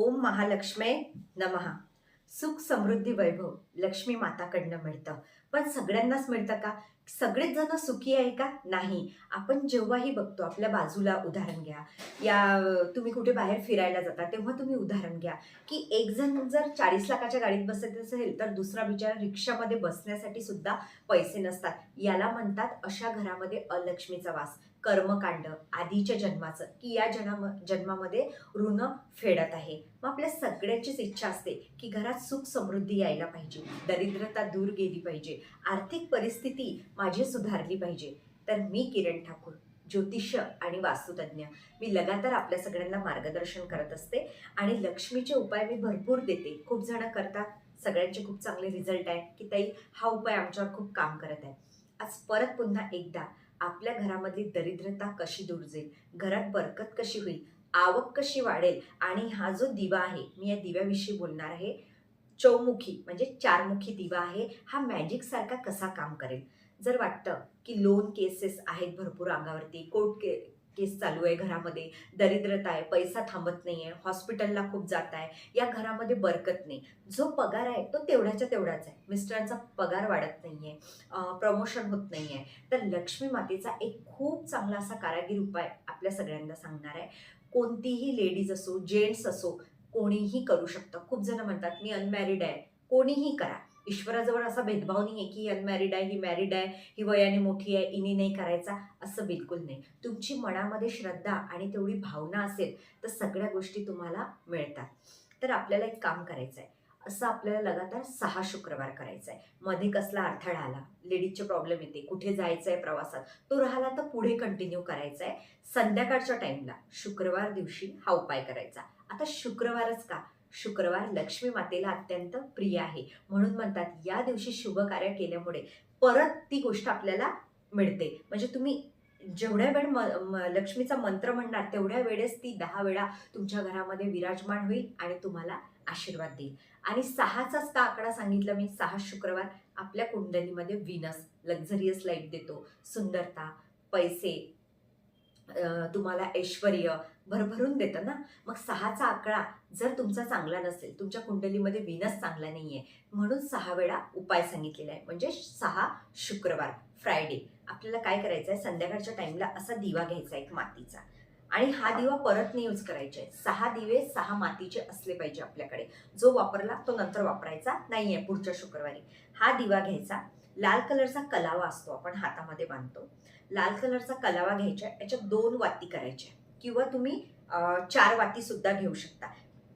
ओम महालक्ष्मे नमहा सुख समृद्धी वैभव लक्ष्मी माताकडनं मिळतं. पण सगळ्यांनाच मिळतं का? सगळेच जण सुखी आहे का? नाही. आपण जेव्हाही बघतो आपल्या बाजूला उदाहरण घ्या. या तुम्ही कुठे बाहेर फिरायला जाता तेव्हा तुम्ही उदाहरण घ्या. की एक जण जर चाळीस लाखाच्या गाडीत बसत असेल तर दुसरा बिचारा रिक्षामध्ये बसण्यासाठी सुद्धा पैसे नसतात. याला म्हणतात अशा घरामध्ये अलक्ष्मीचा वास कर्मकांड आधीच्या जन्माचं की या जन्म जन्मामध्ये ऋण फेडत आहे. मग आपल्या सगळ्याचीच इच्छा असते की घरात सुख समृद्धी यायला पाहिजे. दरिद्रता दूर गेली पाहिजे. आर्थिक परिस्थिती माझी सुधारली पाहिजे. तर मी किरण ठाकूर ज्योतिष आणि वास्तुतज्ञ. मी लगातार आपल्या सगळ्यांना मार्गदर्शन करत असते आणि लक्ष्मीचे उपाय मी भरपूर देते. खूप जण करतात. सगळ्यांचे खूप चांगले रिझल्ट आहे की ताई हा उपाय आमच्यावर खूप काम करत आहे. आज परत पुन्हा एकदा आपल्या घरामधली दरिद्रता कशी दूर जाईल? घरात बरकत कशी होईल? आवक कशी वाढेल? आणि हा जो दिवा आहे मी या दिव्याविषयी बोलणार आहे चौमुखी म्हणजे चारमुखी दिवा आहे हा मॅजिकसारखा कसा काम करेल? जर वाटतं की लोन केसेस आहेत भरपूर अंगावरती कोर्ट के केस चालू आहे घरामध्ये दरिद्रता आहे पैसा थांबत नाही आहे हॉस्पिटलला खूप जात आहे या घरामध्ये बरकत नाही जो पगार आहे तो तेवढ्याच्या तेवढाच आहे. मिस्टरांचा पगार वाढत नाही आहे प्रमोशन होत नाही आहे तर लक्ष्मी मातेचा एक खूप चांगला असा कारागीर उपाय आपल्या सगळ्यांना सांगणार आहे. कोणतीही लेडीज असो जेंट्स असो कोणीही करू शकतं. खूप जण म्हणतात मी अनमॅरिड आहे. कोणीही करा. ईश्वराजवळ असा भेदभाव नाही आहे की ही अनमॅरिड आहे ही मॅरिड आहे ही वयाने मोठी आहे इनी नाही करायचा. असं बिलकुल नाही. तुमची मनामध्ये श्रद्धा आणि तेवढी भावना असेल तर सगळ्या गोष्टी तुम्हाला मिळतात. तर आपल्याला एक काम करायचं आहे असं आपल्याला लगातार सहा शुक्रवार करायचा आहे मध्ये कसला अडथळा आला? लेडीजचे प्रॉब्लेम येते. कुठे जायचं आहे प्रवासात? तो राहिला तर पुढे कंटिन्यू करायचा आहे संध्याकाळच्या टाईमला शुक्रवार दिवशी हा उपाय करायचा. आता शुक्रवारच का? शुक्रवार लक्ष्मी मातेला अत्यंत प्रिय आहे. म्हणून म्हणतात या दिवशी शुभ कार्य केल्यामुळे परत ती गोष्ट आपल्याला मिळते. म्हणजे तुम्ही जेवढ्या वेळ म म- लक्ष्मीचा मंत्र म्हणणार तेवढ्या वेळेस ती दहा वेळा तुमच्या घरामध्ये विराजमान होईल आणि तुम्हाला आशीर्वाद देईल. आणि सहाचाच का आकडा सांगितला मी सहा शुक्रवार आपल्या कुंडलीमध्ये विनस लक्झरियस लाईफ देतो. सुंदरता पैसे तुम्हाला ऐश्वर भरभरून देतं ना. मग सहाचा आकडा जर तुमचा चांगला नसेल तुमच्या कुंडलीमध्ये विनस चांगला नाही आहे म्हणून सहा वेळा उपाय सांगितलेला आहे. म्हणजे सहा शुक्रवार फ्रायडे. आपल्याला काय करायचं आहे संध्याकाळच्या टाईमला असा दिवा घ्यायचा एक मातीचा. आणि हा दिवा परत नाही यूज करायचे सहा दिवे सहा मातीचे असले पाहिजे आपल्याकडे. जो वापरला तो नंतर वापरायचा नाही आहे पुढच्या शुक्रवारी. हा दिवा घ्यायचा. लाल कलरचा कलावा असतो आपण हातामध्ये बांधतो. लाल कलरचा कलावा घ्यायचा याच्यात दोन वाती करायच्या किंवा तुम्ही चार वाती सुद्धा घेऊ शकता.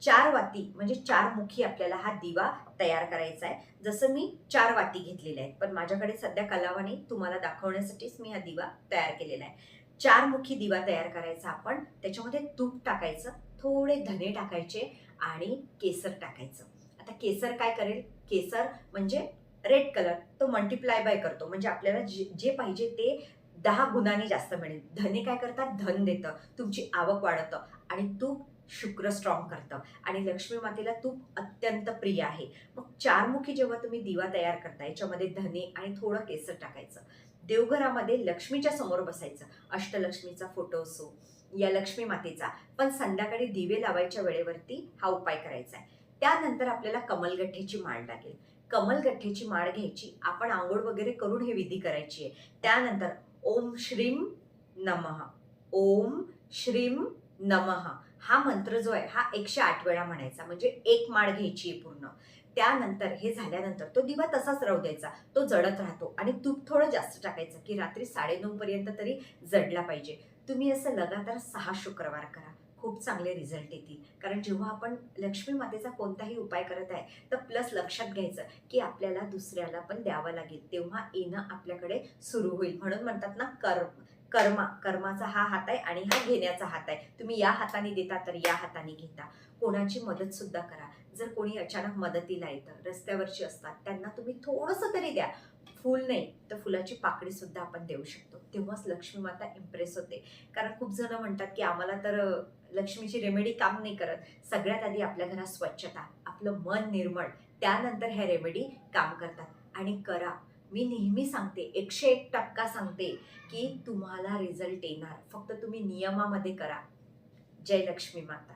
चार वाती म्हणजे चार मुखी आपल्याला हा दिवा तयार करायचा आहे. जसं मी चार वाती घेतलेल्या आहेत पण माझ्याकडे सध्या कलावाने तुम्हाला दाखवण्यासाठीच मी हा दिवा तयार केलेला आहे. चार मुखी दिवा तयार करायचा आपण त्याच्यामध्ये तूप टाकायचं थोडे धने टाकायचे आणि केसर टाकायचं. आता केसर काय करेल? केसर म्हणजे रेड कलर तो मल्टिप्लाय बाय करतो. म्हणजे आपल्याला जे जे पाहिजे ते दहा गुणांनी जास्त मिळेल. धने काय करतात? धन देतं. तुमची आवक वाढवतं आणि तूप शुक्र स्ट्रॉंग करतं. आणि लक्ष्मी मातेला तूप अत्यंत प्रिय आहे. मग चारमुखी जेव्हा तुम्ही दिवा तयार करता याच्यामध्ये धने आणि थोडं केसर टाकायचं. देवघरामध्ये लक्ष्मीच्या समोर बसायचं. अष्टलक्ष्मीचा फोटो असो या लक्ष्मी मातेचा. पण संध्याकाळी दिवे लावायच्या वेळेवरती हा उपाय करायचा आहे. त्यानंतर आपल्याला कमलगठ्ठेची माळ लागेल. कमलगठ्ठ्याची माळ घ्यायची. आपण आंघोळ वगैरे करून हे विधी करायची आहे. त्यानंतर ओम श्रीम नमः. ओम श्रीम नमः. हा मंत्र जो आहे हा एकशे आठ वेळा म्हणायचा. म्हणजे एक माळ घ्यायची आहे पूर्ण. त्यानंतर हे झाल्यानंतर तो दिवा तसाच राहू द्यायचा. तो जळत राहतो आणि तूप थोडं जास्त टाकायचं की रात्री साडेनऊ पर्यंत तरी जडला पाहिजे. तुम्ही असं लगातार सहा शुक्रवार करा. खूप चांगले रिझल्ट येतील. कारण जेव्हा आपण लक्ष्मी मातेचा कोणताही उपाय करत आहे तर प्लस लक्षात घ्यायचं की आपल्याला दुसऱ्याला पण द्यावं लागेल. तेव्हा येणं आपल्याकडे सुरू होईल. म्हणून म्हणतात ना कर्म कर्मा कर्माचा हा हात आहे आणि हा घेण्याचा हात आहे. तुम्ही या हाताने देता तर या हाताने घेता. कोणाची मदत सुद्धा करा. जर कोणी अचानक मदतीला येतं रस्त्यावरची असतात त्यांना तुम्ही थोडंसं तरी द्या. फूल नाही तर फुलाची पाकडी सुद्धा आपण देऊ शकतो. तेव्हाच लक्ष्मी माता इम्प्रेस होते. कारण खूप जण म्हणतात की आम्हाला तर लक्ष्मीची रेमेडी काम नाही करत. सगळ्यात आधी आपल्या घरात स्वच्छता आपलं मन निर्मळ त्यानंतर ह्या रेमेडी काम करतात. आणि करा. मी नेहमी सांगते एकशे एक टक्का सांगते की तुम्हाला रिझल्ट येणार. फक्त तुम्ही नियमामध्ये करा. जय लक्ष्मी माता.